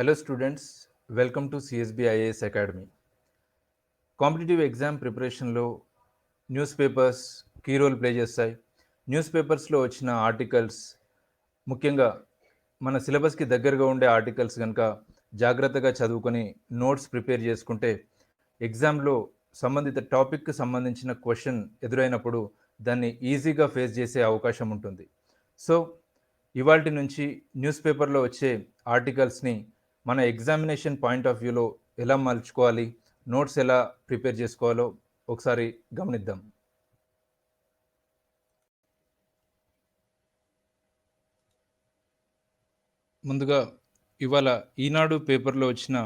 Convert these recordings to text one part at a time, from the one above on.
Hello students, welcome to CSB IAS Academy. Competitive exam ప్రిపరేషన్లో news papers key role play చేస్తాయి. News పేపర్స్లో వచ్చిన articles ముఖ్యంగా మన సిలబస్కి దగ్గరగా ఉండే ఆర్టికల్స్ కనుక జాగ్రత్తగా చదువుకొని నోట్స్ ప్రిపేర్ చేసుకుంటే ఎగ్జామ్లో సంబంధిత టాపిక్కి సంబంధించిన క్వశ్చన్ ఎదురైనప్పుడు దాన్ని ఈజీగా ఫేస్ చేసే అవకాశం ఉంటుంది. సో ఇవాటి నుంచి న్యూస్ పేపర్లో వచ్చే ఆర్టికల్స్ని మన ఎగ్జామినేషన్ పాయింట్ ఆఫ్ వ్యూలో ఎలా మలుచుకోవాలి? నోట్స్ ఎలా ప్రిపేర్ చేసుకోవాలో ఒకసారి గమనిద్దాం. ముందుగా ఇవాళ ఈనాడు పేపర్లో వచ్చిన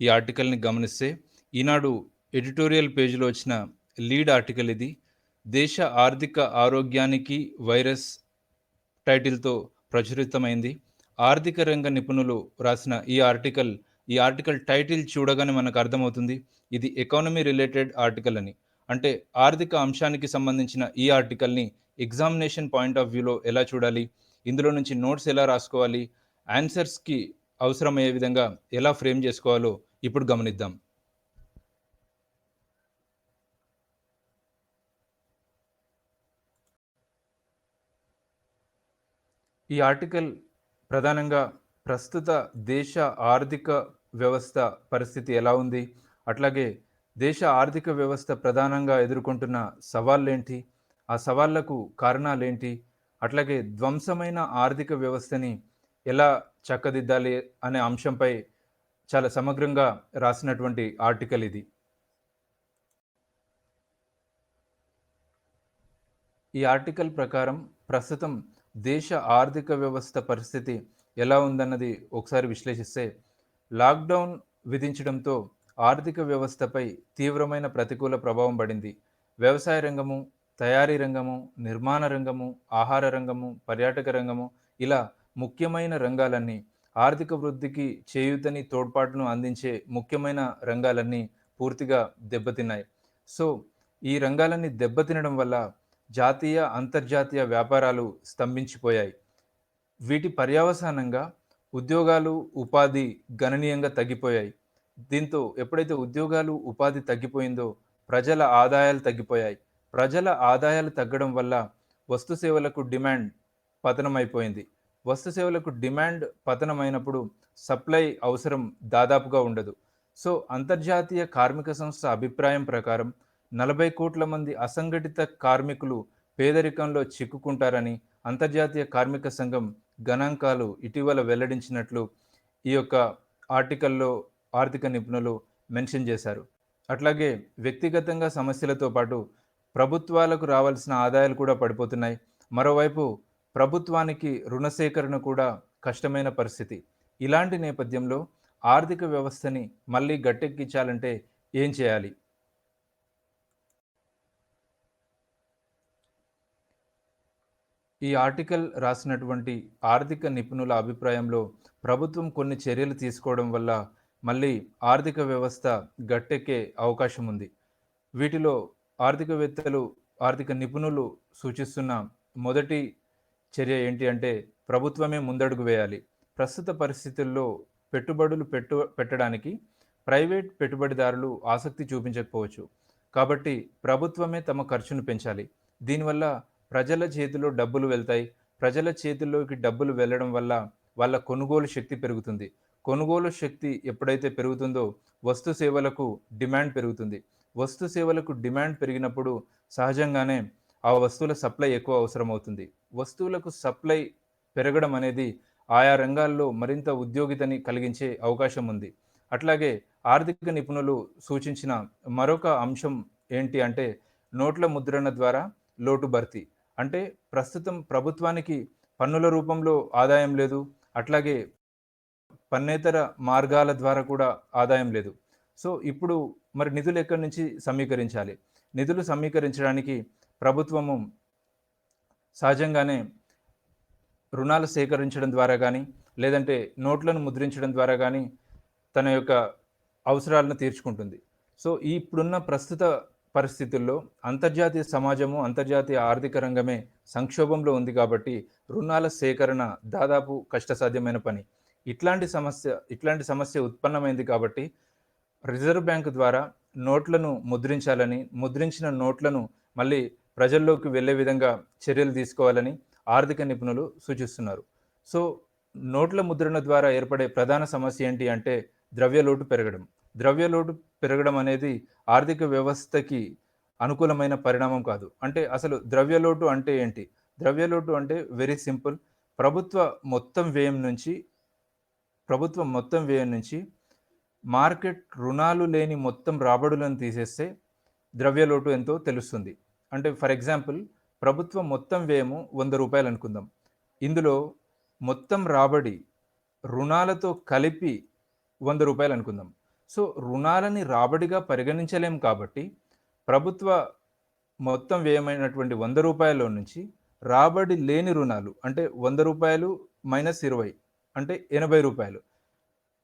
ఈ ఆర్టికల్ని గమనిస్తే ఈనాడు ఎడిటోరియల్ పేజీలో వచ్చిన లీడ్ ఆర్టికల్ ఇది. దేశ ఆర్థిక ఆరోగ్యానికి వైరస్ టైటిల్తో ప్రచురితమైంది. ఆర్థిక రంగ నిపుణులు రాసిన ఈ ఆర్టికల్ ఈ ఆర్టికల్ టైటిల్ చూడగానే మనకు అర్థమవుతుంది ఇది ఎకానమీ రిలేటెడ్ ఆర్టికల్ అని. అంటే ఆర్థిక అంశానికి సంబంధించిన ఈ ఆర్టికల్ని ఎగ్జామినేషన్ పాయింట్ ఆఫ్ వ్యూలో ఎలా చూడాలి ఇందులో నుంచి నోట్స్ ఎలా రాసుకోవాలి ఆన్సర్స్కి అవసరమయ్యే విధంగా ఎలా ఫ్రేమ్ చేసుకోవాలో ఇప్పుడు గమనిద్దాం. ఈ ఆర్టికల్ ప్రధానంగా ప్రస్తుత దేశ ఆర్థిక వ్యవస్థ పరిస్థితి ఎలా ఉంది? అట్లాగే దేశ ఆర్థిక వ్యవస్థ ప్రధానంగా ఎదుర్కొంటున్న సవాళ్ళేంటి? ఆ సవాళ్ళకు కారణాలేంటి? అట్లాగే ధ్వంసమైన ఆర్థిక వ్యవస్థని ఎలా చక్కదిద్దాలి అనే అంశంపై చాలా సమగ్రంగా రాసినటువంటి ఆర్టికల్ ఇది. ఈ ఆర్టికల్ ప్రకారం ప్రస్తుతం దేశ ఆర్థిక వ్యవస్థ పరిస్థితి ఎలా ఉందన్నది ఒకసారి విశ్లేషిస్తే లాక్డౌన్ విధించడంతో ఆర్థిక వ్యవస్థపై తీవ్రమైన ప్రతికూల ప్రభావం పడింది. వ్యవసాయ రంగము తయారీ రంగము నిర్మాణ రంగము ఆహార రంగము పర్యాటక రంగము ఇలా ముఖ్యమైన రంగాలన్నీ ఆర్థిక వృద్ధికి చేయూతని తోడ్పాటును అందించే ముఖ్యమైన రంగాలన్నీ పూర్తిగా దెబ్బతిన్నాయి. సో ఈ రంగాలన్నీ దెబ్బతినడం వల్ల జాతీయ అంతర్జాతీయ వ్యాపారాలు స్తంభించిపోయాయి. వీటి పర్యవసానంగా ఉద్యోగాలు ఉపాధి గణనీయంగా తగ్గిపోయాయి. దీంతో ఎప్పుడైతే ఉద్యోగాలు ఉపాధి తగ్గిపోయిందో ప్రజల ఆదాయాలు తగ్గిపోయాయి. ప్రజల ఆదాయాలు తగ్గడం వల్ల వస్తు సేవలకు డిమాండ్ పతనమైపోయింది. వస్తు సేవలకు డిమాండ్ పతనమైనప్పుడు సప్లై అవసరం దాదాపుగా ఉండదు. సో అంతర్జాతీయ కార్మిక సంస్థ అభిప్రాయం ప్రకారం నలభై కోట్ల మంది అసంఘటిత కార్మికులు పేదరికంలో చిక్కుకుంటారని అంతర్జాతీయ కార్మిక సంఘం గణాంకాలు ఇటీవల వెల్లడించినట్లు ఈ యొక్క ఆర్టికల్లో ఆర్థిక నిపుణులు మెన్షన్ చేశారు. అట్లాగే వ్యక్తిగతంగా సమస్యలతో పాటు ప్రభుత్వాలకు రావాల్సిన ఆదాయాలు కూడా పడిపోతున్నాయి. మరోవైపు ప్రభుత్వానికి రుణ సేకరణ కూడా కష్టమైన పరిస్థితి. ఇలాంటి నేపథ్యంలో ఆర్థిక వ్యవస్థని మళ్ళీ గట్టెక్కించాలంటే ఏం చేయాలి? ఈ ఆర్టికల్ రాసినటువంటి ఆర్థిక నిపుణుల అభిప్రాయంలో ప్రభుత్వం కొన్ని చర్యలు తీసుకోవడం వల్ల మళ్ళీ ఆర్థిక వ్యవస్థ గట్టెక్కే అవకాశం ఉంది. వీటిలో ఆర్థికవేత్తలు ఆర్థిక నిపుణులు సూచిస్తున్న మొదటి చర్య ఏంటి అంటే ప్రభుత్వమే ముందడుగు వేయాలి. ప్రస్తుత పరిస్థితుల్లో పెట్టుబడులు పెట్టు పెట్టడానికి ప్రైవేట్ పెట్టుబడిదారులు ఆసక్తి చూపించకపోవచ్చు. కాబట్టి ప్రభుత్వమే తమ ఖర్చును పెంచాలి. దీనివల్ల ప్రజల చేతిలో డబ్బులు వెళ్తాయి. ప్రజల చేతిలోకి డబ్బులు వెళ్ళడం వల్ల వాళ్ళ కొనుగోలు శక్తి పెరుగుతుంది. కొనుగోలు శక్తి ఎప్పుడైతే పెరుగుతుందో వస్తు సేవలకు డిమాండ్ పెరుగుతుంది. వస్తు సేవలకు డిమాండ్ పెరిగినప్పుడు సహజంగానే ఆ వస్తువుల సప్లై ఎక్కువ అవసరం అవుతుంది వస్తువులకు సప్లై పెరగడం అనేది ఆయా రంగాల్లో మరింత ఉద్యోగితని కలిగించే అవకాశం ఉంది. అట్లాగే ఆర్థిక నిపుణులు సూచించిన మరొక అంశం ఏంటి అంటే నోట్ల ముద్రణ ద్వారా లోటు భర్తీ అంటే ప్రస్తుతం ప్రభుత్వానికి పన్నుల రూపంలో ఆదాయం లేదు. అట్లాగే పన్నేతర మార్గాల ద్వారా కూడా ఆదాయం లేదు. సో ఇప్పుడు మరి నిధులు ఎక్కడి నుంచి సమీకరించాలి? నిధులు సమీకరించడానికి ప్రభుత్వము సహజంగానే రుణాలు సేకరించడం ద్వారా కానీ లేదంటే నోట్లను ముద్రించడం ద్వారా కానీ తన యొక్క అవసరాలను తీర్చుకుంటుంది. సో ఇప్పుడున్న ప్రస్తుత పరిస్థితుల్లో అంతర్జాతీయ సమాజము అంతర్జాతీయ ఆర్థిక రంగమే సంక్షోభంలో ఉంది కాబట్టి రుణాల సేకరణ దాదాపు కష్టసాధ్యమైన పని. ఇట్లాంటి సమస్య ఇట్లాంటి సమస్య ఉత్పన్నమైంది కాబట్టి రిజర్వ్ బ్యాంక్ ద్వారా నోట్లను ముద్రించాలని ముద్రించిన నోట్లను మళ్ళీ ప్రజల్లోకి వెళ్ళే విధంగా చర్యలు తీసుకోవాలని ఆర్థిక నిపుణులు సూచిస్తున్నారు. సో నోట్ల ముద్రణ ద్వారా ఏర్పడే ప్రధాన సమస్య ఏంటి అంటే ద్రవ్యలోటు పెరగడం. ద్రవ్యలోటు పెరగడం అనేది ఆర్థిక వ్యవస్థకి అనుకూలమైన పరిణామం కాదు. అంటే అసలు ద్రవ్యలోటు అంటే ఏంటి? ద్రవ్యలోటు అంటే వెరీ సింపుల్ ప్రభుత్వ మొత్తం వ్యయం నుంచి ప్రభుత్వం మొత్తం వ్యయం నుంచి మార్కెట్ రుణాలు లేని మొత్తం రాబడులను తీసేస్తే ద్రవ్యలోటు ఎంతో తెలుస్తుంది. అంటే ఫర్ ఎగ్జాంపుల్ ప్రభుత్వం మొత్తం వ్యయము వంద రూపాయలు అనుకుందాం. ఇందులో మొత్తం రాబడి రుణాలతో కలిపి వంద రూపాయలు అనుకుందాం. సో రుణాలని రాబడిగా పరిగణించలేం కాబట్టి ప్రభుత్వ మొత్తం వ్యయమైనటువంటి వంద రూపాయల నుంచి రాబడి లేని రుణాలు అంటే వంద రూపాయలు మైనస్ ఇరవై అంటే ఎనభై రూపాయలు.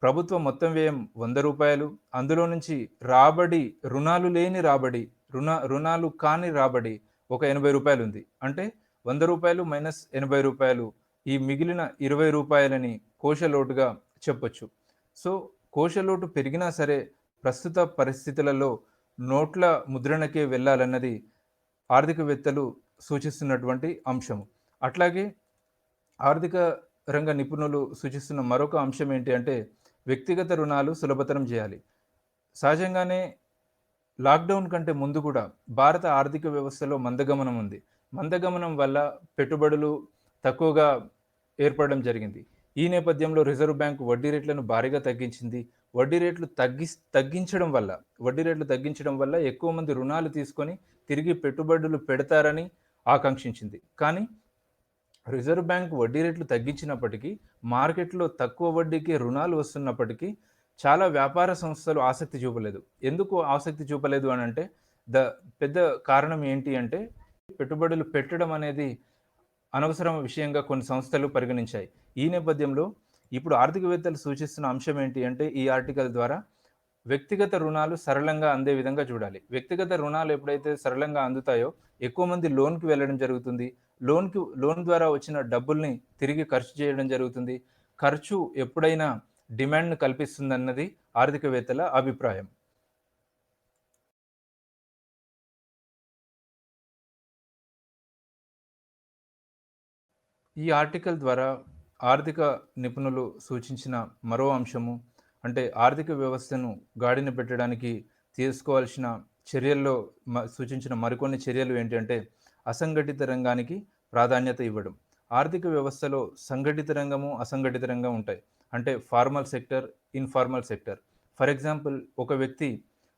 ప్రభుత్వ మొత్తం వ్యయం వంద రూపాయలు అందులో నుంచి రాబడి రుణాలు లేని రాబడి రుణ రుణాలు కాని రాబడి ఒక ఎనభై రూపాయలు ఉంది. అంటే వంద రూపాయలు మైనస్ ఎనభై రూపాయలు ఈ మిగిలిన ఇరవై రూపాయలని కోశలోటుగా చెప్పొచ్చు. సో కోశలోటు పెరిగినా సరే ప్రస్తుత పరిస్థితులలో నోట్ల ముద్రణకే వెళ్ళాలన్నది ఆర్థికవేత్తలు సూచిస్తున్నటువంటి అంశము. అట్లాగే ఆర్థిక రంగ నిపుణులు సూచిస్తున్న మరొక అంశం ఏంటి అంటే వ్యక్తిగత రుణాలు సులభతరం చేయాలి. సహజంగానే లాక్డౌన్ కంటే ముందు కూడా భారత ఆర్థిక వ్యవస్థలో మందగమనం ఉంది. మందగమనం వల్ల పెట్టుబడులు తక్కువగా ఏర్పడడం జరిగింది. ఈ నేపథ్యంలో రిజర్వ్ బ్యాంకు వడ్డీ రేట్లను భారీగా తగ్గించింది. వడ్డీ రేట్లు తగ్గి తగ్గించడం వల్ల వడ్డీ రేట్లు తగ్గించడం వల్ల ఎక్కువ మంది రుణాలు తీసుకొని తిరిగి పెట్టుబడులు పెడతారని ఆకాంక్షించింది. కానీ రిజర్వ్ బ్యాంక్ వడ్డీ రేట్లు తగ్గించినప్పటికీ మార్కెట్లో తక్కువ వడ్డీకి రుణాలు వస్తున్నప్పటికీ చాలా వ్యాపార సంస్థలు ఆసక్తి చూపలేదు. ఎందుకు ఆసక్తి చూపలేదు అని అంటే ద పెద్ద కారణం ఏంటి అంటే పెట్టుబడులు పెట్టడం అనేది అనవసరం విషయంగా కొన్ని సంస్థలు పరిగణించాయి. ఈ నేపథ్యంలో ఇప్పుడు ఆర్థికవేత్తలు సూచిస్తున్న అంశం ఏంటి అంటే ఈ ఆర్టికల్ ద్వారా వ్యక్తిగత రుణాలు సరళంగా అందే విధంగా చూడాలి. వ్యక్తిగత రుణాలు ఎప్పుడైతే సరళంగా అందుతాయో ఎక్కువ మంది లోన్కి వెళ్ళడం జరుగుతుంది. లోన్కి లోన్ ద్వారా వచ్చిన డబ్బుల్ని తిరిగి ఖర్చు చేయడం జరుగుతుంది. ఖర్చు ఎప్పుడైనా డిమాండ్ను కల్పిస్తుందన్నది ఆర్థికవేత్తల అభిప్రాయం. ఈ ఆర్టికల్ ద్వారా ఆర్థిక నిపుణులు సూచించిన మరో అంశము అంటే ఆర్థిక వ్యవస్థను గాడిన పెట్టడానికి తీసుకోవాల్సిన చర్యల్లో సూచించిన మరికొన్ని చర్యలు ఏంటంటే అసంఘటిత రంగానికి ప్రాధాన్యత ఇవ్వడం. ఆర్థిక వ్యవస్థలో సంఘటిత రంగము అసంఘటిత రంగం ఉంటాయి. అంటే formal sector informal sector. For example ఒక వ్యక్తి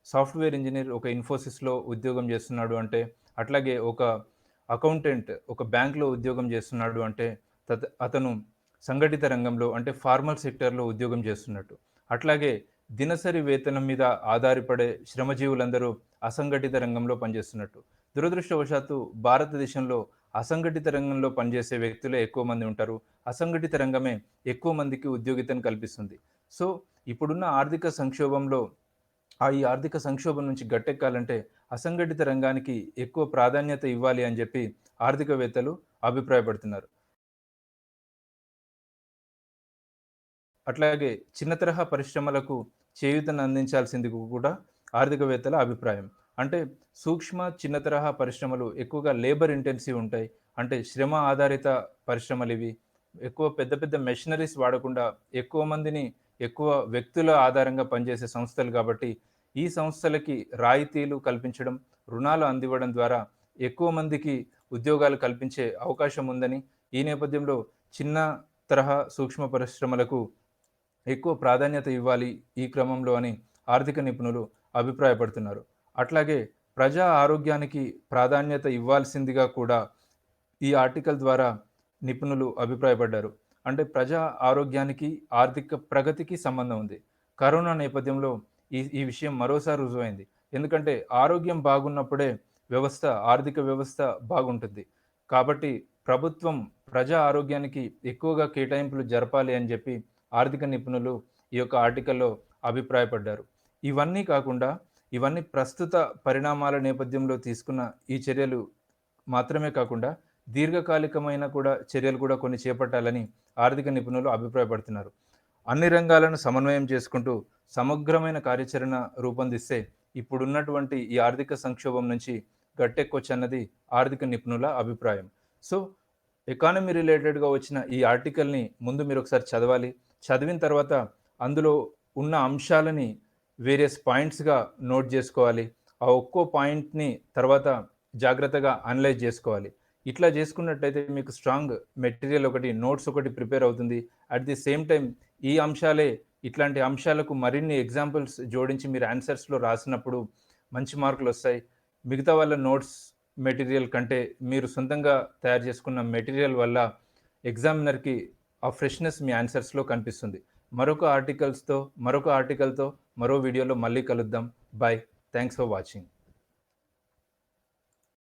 సాఫ్ట్వేర్ ఇంజనీర్ ఒక ఇన్ఫోసిస్లో ఉద్యోగం చేస్తున్నాడు అంటే అట్లాగే ఒక అకౌంటెంట్ ఒక బ్యాంక్లో ఉద్యోగం చేస్తున్నాడు అంటే అతను సంఘటిత రంగంలో అంటే ఫార్మల్ సెక్టర్లో ఉద్యోగం చేస్తున్నట్టు. అట్లాగే దినసరి వేతనం మీద ఆధారపడే శ్రమజీవులందరూ అసంఘటిత రంగంలో పనిచేస్తున్నట్టు. దురదృష్టవశాత్తు భారతదేశంలో అసంఘటిత రంగంలో పనిచేసే వ్యక్తులే ఎక్కువ మంది ఉంటారు. అసంఘటిత రంగమే ఎక్కువ మందికి ఉద్యోగితను కల్పిస్తుంది. సో ఇప్పుడున్న ఆర్థిక సంక్షోభంలో ఆ ఈ ఆర్థిక సంక్షోభం నుంచి గట్టెక్కాలంటే అసంఘటిత రంగానికి ఎక్కువ ప్రాధాన్యత ఇవ్వాలి అని చెప్పి ఆర్థికవేత్తలు అభిప్రాయపడుతున్నారు. అట్లాగే చిన్న తరహా పరిశ్రమలకు చేయూతను అందించాల్సింది కూడా ఆర్థికవేత్తల అభిప్రాయం. అంటే సూక్ష్మ చిన్న తరహా పరిశ్రమలు ఎక్కువగా లేబర్ ఇంటెన్సివ్ ఉంటాయి. అంటే శ్రమ ఆధారిత పరిశ్రమలు ఇవి. ఎక్కువ పెద్ద పెద్ద మెషినరీస్ వాడకుండా ఎక్కువ మందిని ఎక్కువ వ్యక్తుల ఆధారంగా పనిచేసే సంస్థలు కాబట్టి ఈ సంస్థలకి రాయితీలు కల్పించడం రుణాలు అందివ్వడం ద్వారా ఎక్కువ మందికి ఉద్యోగాలు కల్పించే అవకాశం ఉందని ఈ నేపథ్యంలో చిన్న తరహా సూక్ష్మ పరిశ్రమలకు ఎక్కువ ప్రాధాన్యత ఇవ్వాలి ఈ క్రమంలో అని ఆర్థిక నిపుణులు అభిప్రాయపడుతున్నారు. అట్లాగే ప్రజా ఆరోగ్యానికి ప్రాధాన్యత ఇవ్వాల్సిందిగా కూడా ఈ ఆర్టికల్ ద్వారా నిపుణులు అభిప్రాయపడ్డారు. అంటే ప్రజా ఆరోగ్యానికి ఆర్థిక ప్రగతికి సంబంధం ఉంది. కరోనా నేపథ్యంలో ఈ ఈ విషయం మరోసారి రుజువైంది. ఎందుకంటే ఆరోగ్యం బాగున్నప్పుడే వ్యవస్థ ఆర్థిక వ్యవస్థ బాగుంటుంది. కాబట్టి ప్రభుత్వం ప్రజా ఆరోగ్యానికి ఎక్కువగా కేటాయింపులు జరపాలి అని చెప్పి ఆర్థిక నిపుణులు ఈ యొక్క ఆర్టికల్లో అభిప్రాయపడ్డారు. ఇవన్నీ కాకుండా ఇవన్నీ ప్రస్తుత పరిణామాల నేపథ్యంలో తీసుకున్న ఈ చర్యలు మాత్రమే కాకుండా దీర్ఘకాలికమైన కూడా చర్యలు కూడా కొన్ని చేపట్టాలని ఆర్థిక నిపుణులు అభిప్రాయపడుతున్నారు. అన్ని రంగాలను సమన్వయం చేసుకుంటూ సమగ్రమైన కార్యాచరణ రూపొందిస్తే ఇప్పుడున్నటువంటి ఈ ఆర్థిక సంక్షోభం నుంచి గట్టెక్కొచ్చన్నది ఆర్థిక నిపుణుల అభిప్రాయం. సో ఎకానమీ రిలేటెడ్గా వచ్చిన ఈ ఆర్టికల్ని ముందు మీరు ఒకసారి చదవాలి. చదివిన తర్వాత అందులో ఉన్న అంశాలని వేరియస్ పాయింట్స్గా నోట్ చేసుకోవాలి. ఆ ఒక్కో పాయింట్ని తర్వాత జాగ్రత్తగా అనలైజ్ చేసుకోవాలి. ఇట్లా చేసుకున్నట్టయితే మీకు స్ట్రాంగ్ మెటీరియల్ ఒకటి నోట్స్ ఒకటి ప్రిపేర్ అవుతుంది. అట్ ది సేమ్ టైం ఈ అంశాలే ఇట్లాంటి అంశాలకు మరిన్ని ఎగ్జాంపుల్స్ జోడించి మీరు ఆన్సర్స్లో రాసినప్పుడు మంచి మార్కులు వస్తాయి. మిగతా వాళ్ళ నోట్స్ మెటీరియల్ కంటే మీరు సొంతంగా తయారు చేసుకున్న మెటీరియల్ వల్ల ఎగ్జామినర్కి ఆ ఫ్రెష్నెస్ మీ ఆన్సర్స్లో కనిపిస్తుంది. మరొక ఆర్టికల్స్తో మరొక ఆర్టికల్తో మరో వీడియోలో మళ్ళీ కలుద్దాం. Bye thanks for watching.